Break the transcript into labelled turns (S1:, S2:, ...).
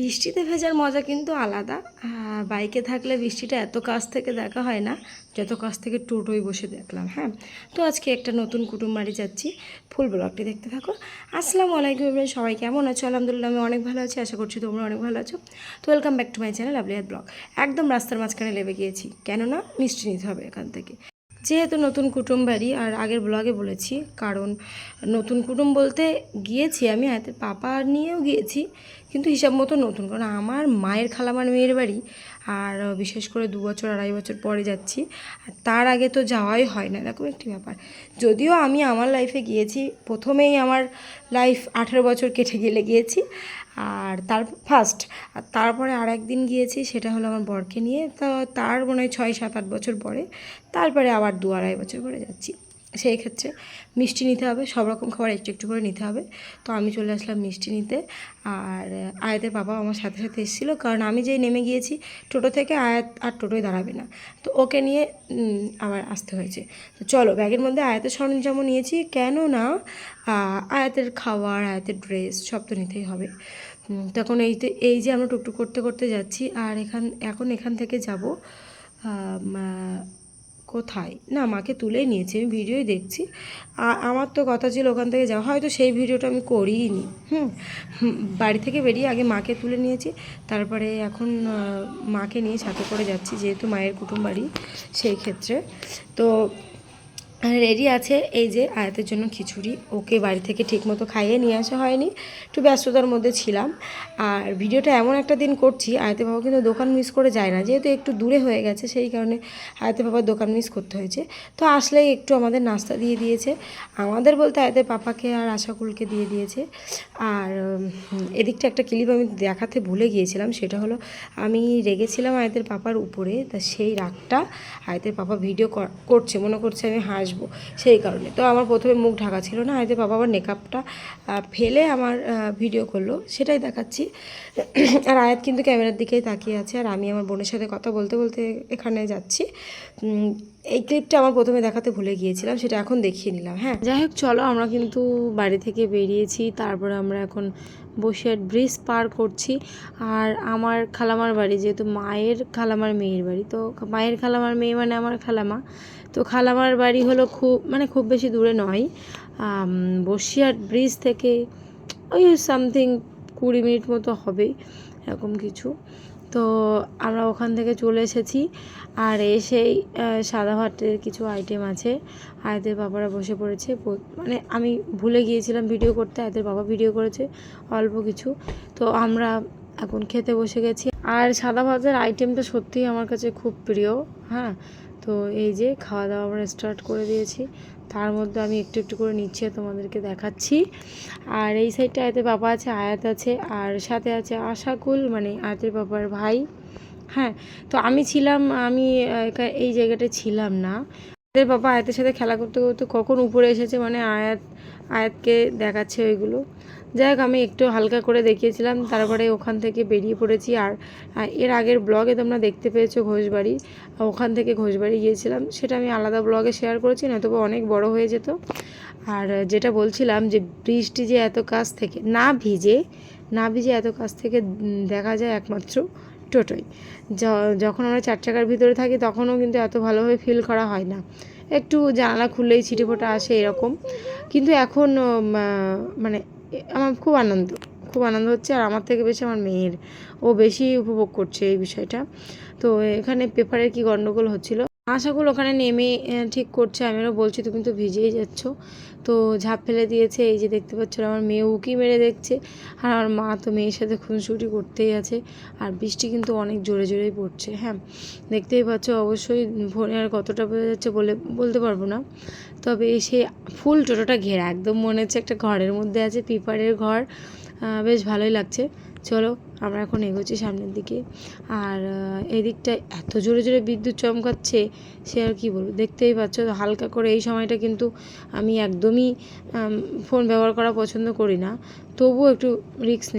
S1: বৃষ্টিতে ভেজার মজা কিন্তু আলাদা। বাইকে থাকলে বৃষ্টিটা এত কাছ থেকে দেখা হয় না যত কাছ থেকে টোটোয় বসে দেখলাম হ্যাঁ? তো আজকে একটা নতুন কুটুম বাড়ি যাচ্ছি। ফুল ব্লগটি দেখতে থাকো। আসসালামু আলাইকুম এভরিওয়ান, সবাই কেমন আছো? আলহামদুলিল্লাহ আমি অনেক ভালো আছি আশা করছি তোমরা অনেক ভালো আছো। তো welcome back to my channel আবলিয়াত blog একদম রাস্তার মাঝখানে লেবে গিয়েছি কেননা মিষ্টি নিতে হবে এখান থেকে। যেহেতু নতুন কুটুম বাড়ি আর আগের ব্লগে বলেছি, কারণ নতুন কুটুম বলতে গিয়েছি আমি হাতে পাপা নিয়েও গিয়েছি, কিন্তু হিসাব মতো নতুন, কারণ আমার মায়ের খালামার মেয়ের বাড়ি আর বিশেষ করে দু বছর, আড়াই বছর পরে যাচ্ছি। আর তার আগে তো যাওয়াই হয় না এরকম একটি ব্যাপার। যদিও আমি আমার লাইফে গিয়েছি, প্রথমেই আমার লাইফ আঠেরো বছর কেটে গেলে গিয়েছি। আর তার ফার্স্ট আর তারপরে আর একদিন গিয়েছি, সেটা হলো আমার বরকে নিয়ে। তো তার মনে হয় ছয়, সাত, আট বছর পরে, তারপরে আবার দু, আড়াই বছর পরে যাচ্ছি। সেই ক্ষেত্রে মিষ্টি নিতে হবে, সব রকম খাবার একটু একটু করে নিতে হবে। তো আমি চলে আসলাম মিষ্টি নিতে। আর আয়াতের বাবা আমার সাথে সাথে এসেছিল, কারণ আমি যেই নেমে গিয়েছি, টোটো থেকে আয়াত আর টোটোয় দাঁড়াবে না। তো ওকে নিয়ে আবার আসতে হয়েছে। তো চলো, ব্যাগের মধ্যে আয়াতের সরঞ্জামও নিয়েছি। কেন না? আয়াতের খাবার আয়াতের ড্রেস সব তো নিতেই হবে। তখন এই এই যে আমরা টুকটুক করতে করতে যাচ্ছি, আর এখান, এখন এখান থেকে যাব কোথায়? না মাকে তুলেই নিয়েছি আমি ভিডিওই দেখছি। আমার তো কথা ছিল ওখান থেকে যাওয়া হয়তো সেই ভিডিওটা আমি করিই নি হুম, বাড়ি থেকে বেরিয়ে আগে মাকে তুলে নিয়েছি তারপরে এখন মাকে নিয়ে সাথে করে যাচ্ছি যেহেতু মায়ের কুটুম বাড়ি সেই ক্ষেত্রে। তো রেডি আছে এই যে আয়াতের জন্য খিচুড়ি। ওকে বাড়ি থেকে ঠিকমতো খাইয়ে নিয়ে আসা হয়নি। একটু ব্যস্ততার মধ্যে ছিলাম। আর ভিডিওটা এমন একটা দিন করছি, আয়তে বাবা কিন্তু দোকান মিস করে যায় না। যেহেতু একটু দূরে হয়ে গেছে, সেই কারণে আয়তে বাবার দোকান মিস করতে হয়েছে। তো আসলেই একটু আমাদের নাস্তা দিয়ে দিয়েছে। আমাদের বলতে আয়তের পাপাকে আর আশাকুলকে দিয়ে দিয়েছে। আর এদিকটা একটা ক্লিপ আমি দেখাতে ভুলে গিয়েছিলাম। সেটা হলো, আমি রেগেছিলাম আয়তের পাপার উপরে, তা সেই রাগটা আয়তের পাপা ভিডিও কর- করছে। মনে করছে আমি হাসবো সেই কারণে। তো আমার প্রথমে মুখ ঢাকা ছিল না আয়তের বাবা আবার মেকআপটা ফেলে আমার ভিডিও করল। সেটাই দেখাচ্ছি। আর আয়াত কিন্তু ক্যামেরার দিকেই তাকিয়ে আছে, আর আমি আমার বোনের সাথে কথা বলতে বলতে এখানে যাচ্ছি। এই ক্লিপটা আমার প্রথমে দেখাতে ভুলে গিয়েছিলাম, সেটা এখন দেখিয়ে নিলাম হ্যাঁ। যাই হোক, চলো, আমরা কিন্তু বাড়ি থেকে বেরিয়েছি, তারপরে আমরা এখন বসিরহাট ব্রিজ পার করছি। আর আমার খালামার বাড়ি, যেহেতু মায়ের খালামার মেয়ের বাড়ি, তো মায়ের খালামার মেয়ে মানে আমার খালামা। তো খালামার বাড়ি হলো খুব মানে খুব বেশি দূরে নয়। বসিরহাট ব্রিজ থেকে ওই সামথিং কুড়ি মিনিট মতো হবেই এরকম কিছু। তো আমরা ওখান থেকে চলে এসেছি আর এসেই সাদা ভাতের কিছু আইটেম আছে। আয়তের বাবারা বসে পড়েছে। মানে আমি ভুলে গিয়েছিলাম ভিডিও করতে আয়তের বাবা ভিডিও করেছে, অল্প কিছু। তো আমরা এখন খেতে বসে গেছি। আর সাদা ভাতের আইটেমটা সত্যিই আমার কাছে খুব প্রিয় হ্যাঁ? তো এই যে খাওয়া দাওয়া আমরা স্টার্ট করে দিয়েছি। তার মধ্যে আমি একটু একটু করে নিচ্ছি তোমাদেরকে দেখাচ্ছি। আর এই সাইডটা আয়তের বাবা আছে, আয়াত আছে, আর সাথে আছে আশাকুল মানে আয়াতের বাবার ভাই। হ্যাঁ তো আমি ছিলাম, আমি এই জায়গাটা ছিলাম না। আয়াতের বাবা আয়াতের সাথে খেলা করতে করতে কখন উপরে এসেছে মানে আয়াত, আয়াতকে দেখাচ্ছে ওইগুলো। যাই হোক, আমি একটু হালকা করে দেখিয়েছিলাম, তারপরে ওখান থেকে বেরিয়ে পড়েছি। আর এর আগের ব্লগে তোমরা দেখতে পেয়েছ ঘোষবাড়ি। ওখান থেকে ঘোষবাড়ি গিয়েছিলাম। সেটা আমি আলাদা ব্লগে শেয়ার করেছি না তবে অনেক বড় হয়ে যেত। আর যেটা বলছিলাম যে বৃষ্টি যে এত কাছ থেকে, না ভিজে না ভিজে এত কাছ থেকে দেখা যায় একমাত্র টোটোই। যখন আমরা চার চাকার ভিতরে থাকি তখনও কিন্তু এত ভালোভাবে ফিল করা হয় না। একটু জানালা খুললেই ছিটে ফোটা আসে এরকম। কিন্তু এখন মানে আমার খুব আনন্দ। খুব আনন্দ হচ্ছে আর আমার থেকে বেশি আমার মেয়ের। ও বেশি উপভোগ করছে এই বিষয়টা। তো এখানে পেপারের কি গণ্ডগোল হচ্ছিল? আশাকুল ওখানে নেমে ঠিক করছে। আমি আমিও বলছি, তুমি তো ভিজেই যাচ্ছ। তো ঝাঁপ ফেলে দিয়েছে। এই যে দেখতে পাচ্ছ, আমার মেয়ে উকি মেরে দেখছে। আর আমার মা তো মেয়ের সাথে খুনসুটি করতেই আছে। আর বৃষ্টি কিন্তু অনেক জোরে জোরেই পড়ছে। হ্যাঁ দেখতেই পাচ্ছ, অবশ্যই ফোনে আর কতটা বোঝা যাচ্ছে বলে, বলতে পারব না। তবে সে ফুল টোটোটা ঘেরা, একদম মনে হচ্ছে একটা ঘরের মধ্যে আছে, পিপারের ঘর। বেশ ভালোই লাগছে। চলো, আমরা এখন এগোচ্ছি সামনের দিকে। আর এদিকটায় এত জোরে জোরে বিদ্যুৎ চমকাচ্ছে, সে আর কি বলব? দেখতেই পাচ্ছ, হালকা করে এই সময়টা কিন্তু আমি একদমই ফোন ব্যবহার করা পছন্দ করি না। তবুও একটু রিস্ক নিলাম।